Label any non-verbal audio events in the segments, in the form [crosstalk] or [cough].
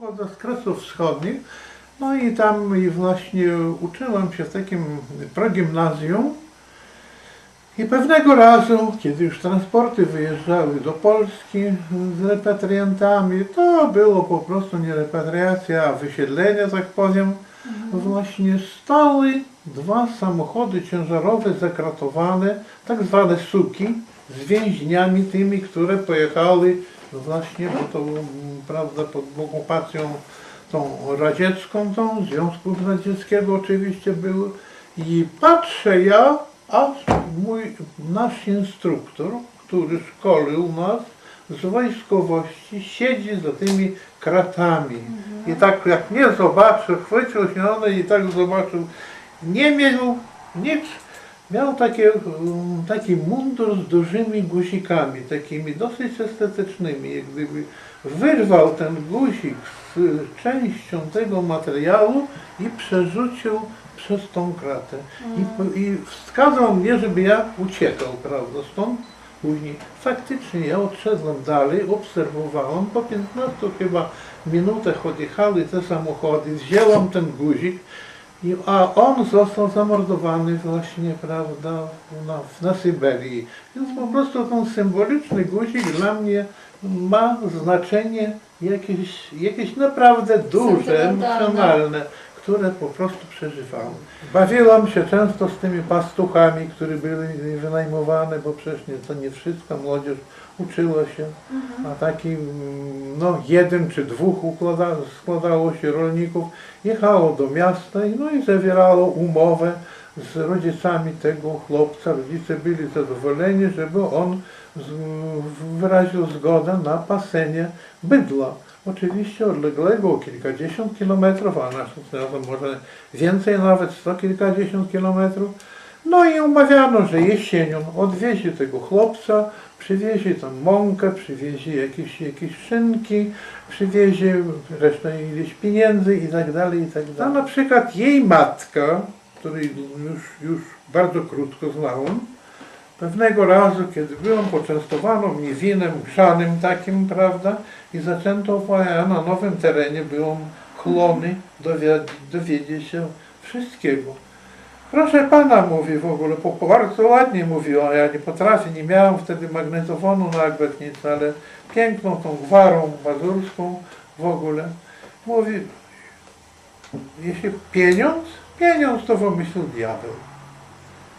Pochodzę z Kresów Wschodnich, no i tam i właśnie uczyłem się w takim progimnazjum. I pewnego razu, kiedy już transporty wyjeżdżały do Polski z repatriantami, to było po prostu nie repatriacja, a wysiedlenie, tak powiem. Właśnie stały dwa samochody ciężarowe zakratowane, tak zwane suki, z więźniami tymi, które pojechały właśnie, bo to mm, prawda pod okupacją tą radziecką, tą Związku Radzieckiego oczywiście były. I patrzę ja, a mój nasz instruktor, który szkolił nas z wojskowości, siedzi za tymi kratami. I tak jak mnie zobaczył, chwycił się one i tak zobaczył, nie miał nic. Miał takie, um, taki mundur z dużymi guzikami, takimi dosyć estetycznymi. Jak gdyby wyrwał ten guzik z częścią tego materiału i przerzucił przez tą kratę. I, po- I wskazał mnie, żeby ja uciekał, prawda, stąd. Później faktycznie ja odszedłem dalej, obserwowałem, po 15 chyba minutach odjechały te samochody, wzięłam ten guzik, i, a on został zamordowany właśnie, prawda, na, na Syberii. Więc po prostu ten symboliczny guzik dla mnie ma znaczenie jakieś, jakieś naprawdę duże, emocjonalne, które po prostu przeżywałem. Bawiłam się często z tymi pastuchami, które były wynajmowane, bo przecież nie, to nie wszystko, młodzież uczyła się, a taki no, jeden czy dwóch układa, składało się rolników, jechało do miasta i, no, i zawierało umowę z rodzicami tego chłopca. Rodzice byli zadowoleni, żeby on wyraził zgodę na pasenie bydła. Oczywiście odległego kilkadziesiąt kilometrów, a naszym razem może więcej nawet, sto kilkadziesiąt kilometrów. No i umawiano, że jesienią odwiezie tego chłopca, przywiezie tam mąkę, przywiezie jakieś, jakieś szynki, przywiezie resztę ileś pieniędzy i tak dalej, i tak dalej. A na przykład jej matka, której już, już bardzo krótko znałem, Pewnego razu, kiedy byłem, poczęstowano mnie winem grzanym takim, prawda, i zaczęto, na nowym terenie byłem chlony dowi- dowiedzieć się wszystkiego. Proszę pana, mówi w ogóle, po, bardzo ładnie mówiła, ja nie potrafię, nie miałem wtedy magnetofonu na Agbetnicy, ale piękną tą gwarą mazurską w ogóle. Mówi, jeśli pieniądz, pieniądz to wymyślił diabeł.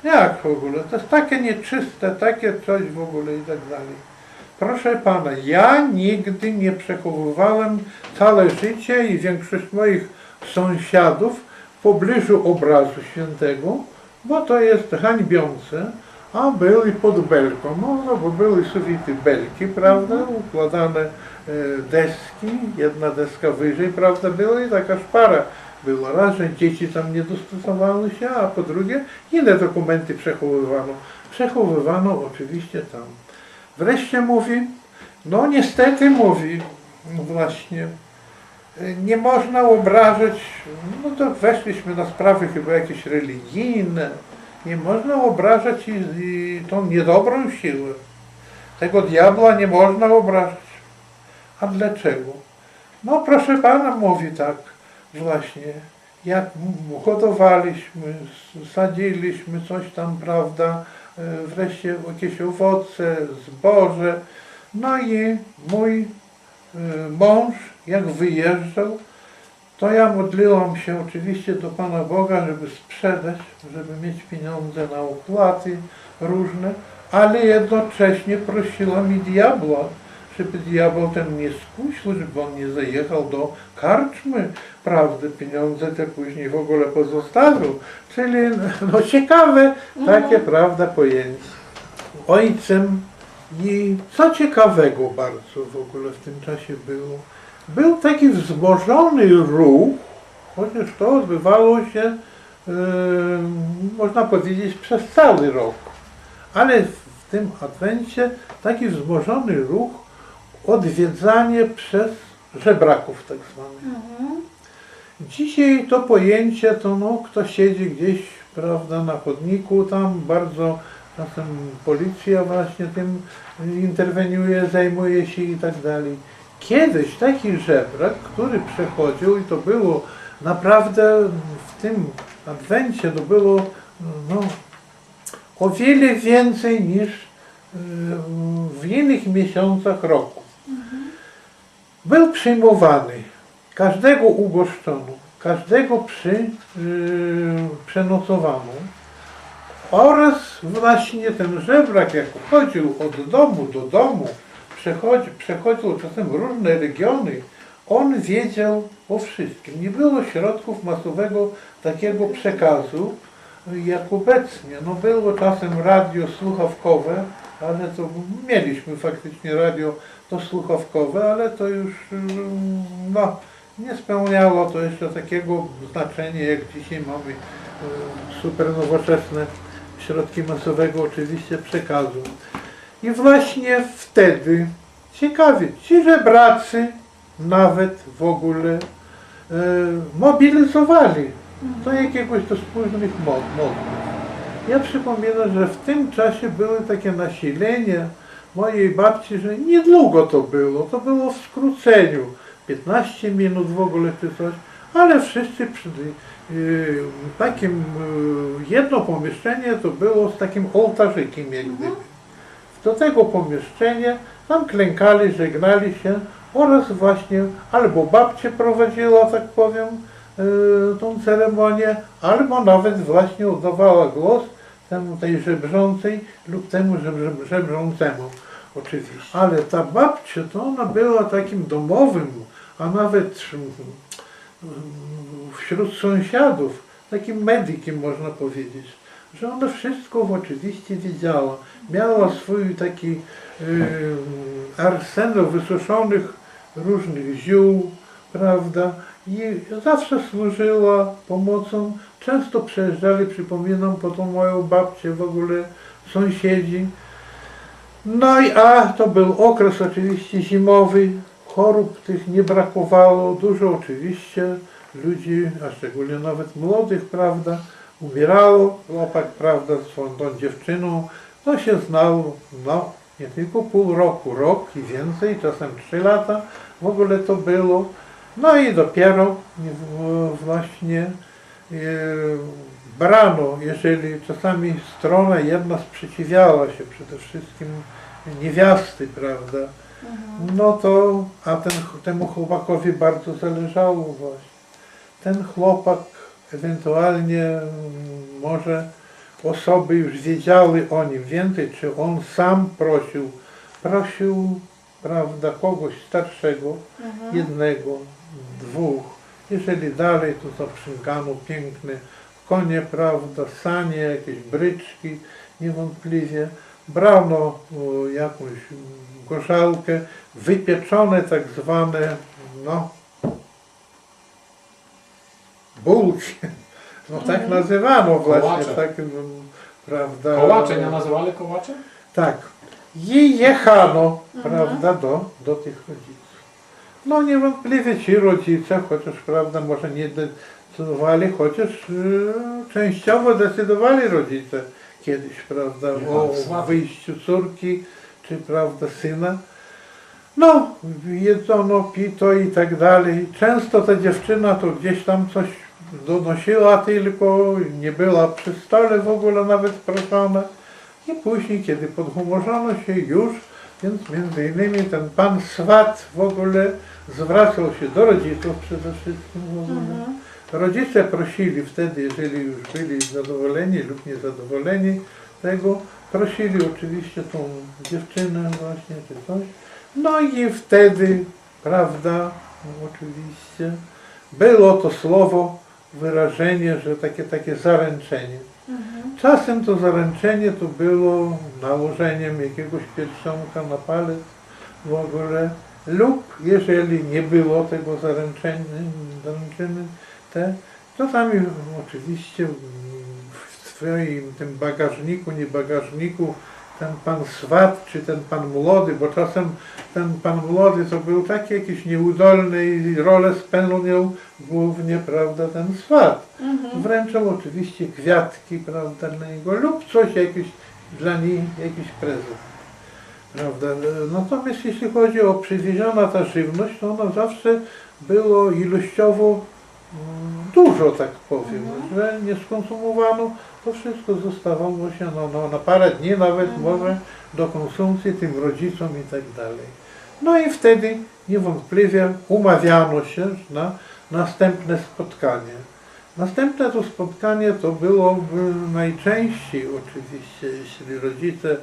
Jak w ogóle? To jest takie nieczyste, takie coś w ogóle i tak dalej. Proszę pana, ja nigdy nie przechowywałem całe życie i większość moich sąsiadów w pobliżu obrazu świętego, bo to jest hańbiące, a byli pod belką, no, no bo były sufity belki, prawda, układane e, deski, jedna deska wyżej, prawda, była i taka szpara była. Raz, że dzieci tam nie dostosowały się, a po drugie inne dokumenty przechowywano. Przechowywano oczywiście tam. Wreszcie mówi, no niestety mówi, właśnie, nie można obrażać, no to weszliśmy na sprawy chyba jakieś religijne, nie można obrażać i, i tą niedobrą siłę. Tego diabła nie można obrażać. A dlaczego? No proszę pana mówi tak, właśnie, jak hodowaliśmy, sadziliśmy coś tam, prawda, e, wreszcie jakieś owoce, zboże, no i mój e, mąż, jak wyjeżdżał, to ja modliłam się oczywiście do Pana Boga, żeby sprzedać, żeby mieć pieniądze na opłaty różne, ale jednocześnie prosiłam i diabła, żeby diabeł ten nie skusił, żeby on nie zajechał do karczmy, prawda, pieniądze te później w ogóle pozostawił. Czyli no ciekawe takie, prawda, pojęcie. Ojcem i co ciekawego bardzo w ogóle w tym czasie było, był taki wzmożony ruch, chociaż to odbywało się, e, można powiedzieć, przez cały rok. Ale w tym adwencie taki wzmożony ruch, odwiedzanie przez żebraków tak zwanych. Dzisiaj to pojęcie to no, kto siedzi gdzieś, prawda, na chodniku, tam bardzo czasem policja właśnie tym interweniuje, zajmuje się i tak dalej. kiedyś taki żebrak, który przechodził i to było naprawdę w tym adwencie to było no, o wiele więcej niż y, w innych miesiącach roku. Był przyjmowany, każdego ugoszczono, każdego przy, y, przenocowano oraz właśnie ten żebrak, jak chodził od domu do domu, przechodzi, przechodził czasem różne regiony, on wiedział o wszystkim. Nie było środków masowego takiego przekazu jak obecnie. No było czasem radio słuchawkowe, ale to mieliśmy faktycznie radio to słuchawkowe, ale to już no, nie spełniało to jeszcze takiego znaczenia, jak dzisiaj mamy e, super nowoczesne środki masowego oczywiście przekazu. I właśnie wtedy, ciekawie, ci żebracy nawet w ogóle e, mobilizowali do jakiegoś do wspólnych mo- modlów. Ja przypominam, że w tym czasie były takie nasilenie mojej babci, że niedługo to było, to było w skróceniu, 15 minut w ogóle czy coś, ale wszyscy przy yy, takim yy, jedno pomieszczenie to było z takim ołtarzykiem jak gdyby. Do tego pomieszczenia tam klękali, żegnali się oraz właśnie albo babcie prowadziła, tak powiem, tą ceremonię, albo nawet właśnie oddawała głos temu tej żebrzącej lub temu żebrzącemu oczywiście. Ale ta babcia to ona była takim domowym, a nawet wśród sąsiadów takim medykiem można powiedzieć, że ona wszystko oczywiście wiedziała. Miała swój taki yy, arsenał wysuszonych różnych ziół, prawda, i zawsze służyła pomocą. Często przejeżdżali, przypominam, po tą moją babcię w ogóle sąsiedzi. No i a to był okres oczywiście zimowy, chorób tych nie brakowało, dużo oczywiście ludzi, a szczególnie nawet młodych, prawda, umierało. Chłopak, prawda, z swoją tą dziewczyną, no się znał, no, nie tylko pół roku, rok i więcej, czasem trzy lata, w ogóle to było. No i dopiero właśnie e, brano, jeżeli czasami strona jedna sprzeciwiała się przede wszystkim niewiasty, prawda, no to, a ten, temu chłopakowi bardzo zależało właśnie. Ten chłopak ewentualnie mm, może osoby już wiedziały o nim więcej, czy on sam prosił, prosił, prawda, kogoś starszego, jednego, dwóch. Jeżeli dalej, to zaprzęgano piękne konie, prawda, sanie, jakieś bryczki, niewątpliwie. Brano o, jakąś gorzałkę, wypieczone tak zwane, no, bułki. [laughs] No tak nazywano właśnie, Kołacze. tak, prawda. Kołacze nie nazywali kołacze? Tak. I jechano, prawda, do, do tych rodziców. No niewątpliwie ci rodzice, chociaż prawda, może nie decydowali, chociaż y, częściowo decydowali rodzice kiedyś, prawda, o Słaby. wyjściu córki, czy prawda, syna. No, jedzono, pito i tak dalej. Często ta dziewczyna to gdzieś tam coś donosiła tylko, nie była przy stole w ogóle nawet proszona. I później, kiedy podhumorzono się już, więc między innymi ten pan swat w ogóle zwracał się do rodziców przede wszystkim w ogóle. Rodzice prosili wtedy, jeżeli już byli zadowoleni lub niezadowoleni tego, prosili oczywiście tą dziewczynę właśnie czy coś. No i wtedy, prawda, no oczywiście, było to słowo, wyrażenie, że takie, takie zaręczenie. Czasem to zaręczenie to było nałożeniem jakiegoś pierścionka na palec w ogóle, lub jeżeli nie było tego zaręczenia, zaręczyny te, czasami oczywiście w swoim tym bagażniku, nie bagażniku, ten pan swat, czy ten pan młody, bo czasem ten pan młody to był taki jakiś nieudolny i rolę spełniał głównie, prawda, ten swat. Wręczał oczywiście kwiatki, prawda, dla niego lub coś jakiś dla niej, jakiś prezent. Prawda? Natomiast jeśli chodzi o przywieziona ta żywność, to ona zawsze było ilościowo mm, dużo, tak powiem, że nie skonsumowano, to wszystko zostawało się no, no, na parę dni nawet może do konsumpcji tym rodzicom i tak dalej. No i wtedy niewątpliwie umawiano się na następne spotkanie. Następne to spotkanie to byłoby najczęściej oczywiście, jeśli rodzice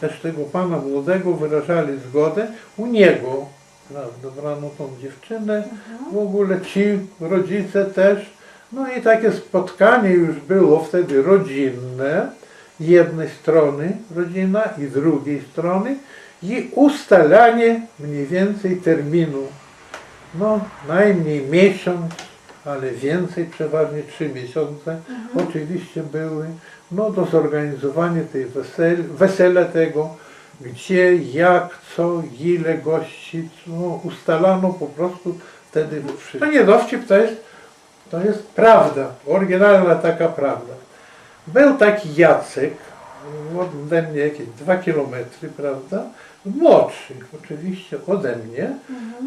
też tego pana młodego wyrażali zgodę, u niego, prawda, brano tą dziewczynę, w ogóle ci rodzice też, no i takie spotkanie już było wtedy rodzinne, jednej strony rodzina i drugiej strony. I ustalanie mniej więcej terminu, no najmniej miesiąc, ale więcej, przeważnie trzy miesiące, oczywiście były. No, do zorganizowania tej wesel, wesela tego, gdzie, jak, co, ile gości, no, ustalano po prostu wtedy wszystko. To nie dowcip, to jest, to jest prawda, oryginalna taka prawda. Był taki Jacek, ode mnie jakieś dwa kilometry, prawda, młodszy oczywiście ode mnie,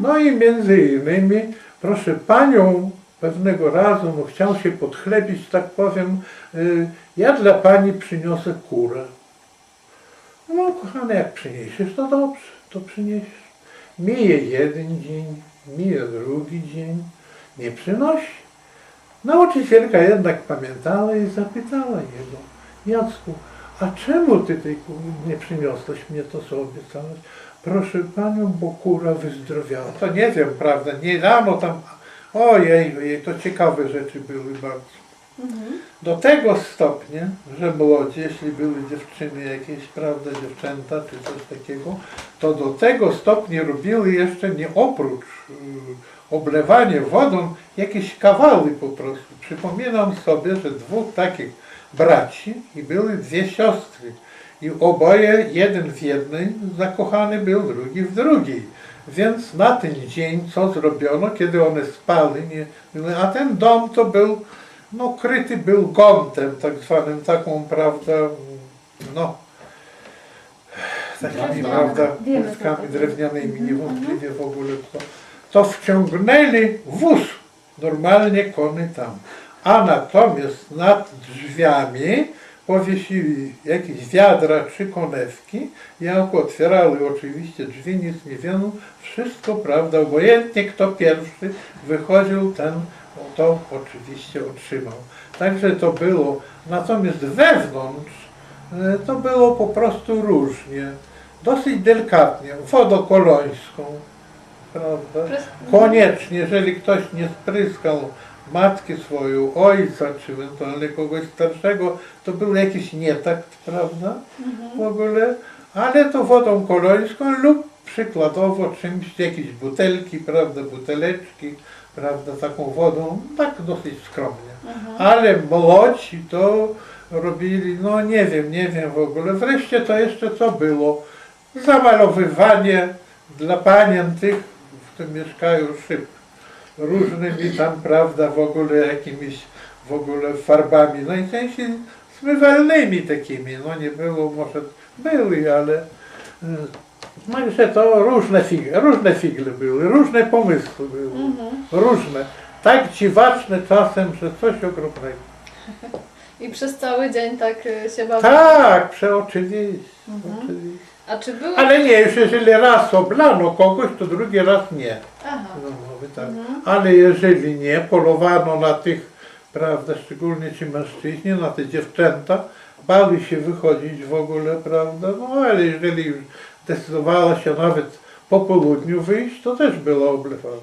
no i między innymi, proszę panią, pewnego razu no, chciał się podchlebić, tak powiem, y, ja dla pani przyniosę kurę. No kochany, jak przyniesiesz, to dobrze, to przyniesiesz. Mije jeden dzień, mije drugi dzień, nie przynosi. Nauczycielka jednak pamiętała i zapytała jego, Jacku, a czemu ty tej nie przyniosłeś mnie to, co obiecałeś? Proszę panią, bo kura wyzdrowiała. To nie wiem, prawda, nie dano tam, ojej, ojej, to ciekawe rzeczy były bardzo. Do tego stopnia, że młodzi, jeśli były dziewczyny jakieś, prawda, dziewczęta czy coś takiego, to do tego stopnia robiły jeszcze nie oprócz y, oblewania wodą, jakieś kawały po prostu. Przypominam sobie, że dwóch takich braci i były dwie siostry. I oboje, jeden w jednej zakochany był, drugi w drugiej. Więc na ten dzień co zrobiono, kiedy one spały, nie, a ten dom to był no kryty był gątem, tak zwanym, taką, prawda, no, takimi, prawda, to drewnianymi, niewątpliwie w ogóle to, to wciągnęli wóz, normalnie kony tam, a natomiast nad drzwiami powiesili jakieś wiadra czy konewki, jak otwierały oczywiście drzwi, nic nie wiano, wszystko, prawda, obojętnie kto pierwszy wychodził, ten to oczywiście otrzymał. Także to było, natomiast wewnątrz e, to było po prostu różnie, dosyć delikatnie, wodokolońską, prawda? Koniecznie, jeżeli ktoś nie spryskał matki swoją, ojca, czy ewentualnie kogoś starszego, to był jakiś nietakt, prawda? W ogóle, ale to wodą kolońską lub przykładowo czymś, jakieś butelki, prawda, buteleczki, prawda, taką wodą, tak dosyć skromnie. Ale młodzi to robili, no nie wiem, nie wiem w ogóle. Wreszcie to jeszcze co było? Zamalowywanie dla panien tych, którym mieszkają szyb, różnymi tam, prawda, w ogóle jakimiś w ogóle farbami, najczęściej zmywalnymi takimi, no nie było, może były, ale y, Także to różne figle, różne figle były, różne pomysły były, różne. Tak dziwaczne czasem, że coś okropnego. [laughs] I przez cały dzień tak y, się bawił. Tak, przeoczywiście. oczywiście. A czy były... Ale nie, już jeżeli raz oblano kogoś, to drugi raz nie. Aha. No, mówię tak. Ale jeżeli nie, polowano na tych, prawda, szczególnie ci mężczyźni, na te dziewczęta, bali się wychodzić w ogóle, prawda, no ale jeżeli już decydowała się nawet po południu wyjść, to też było oblewane.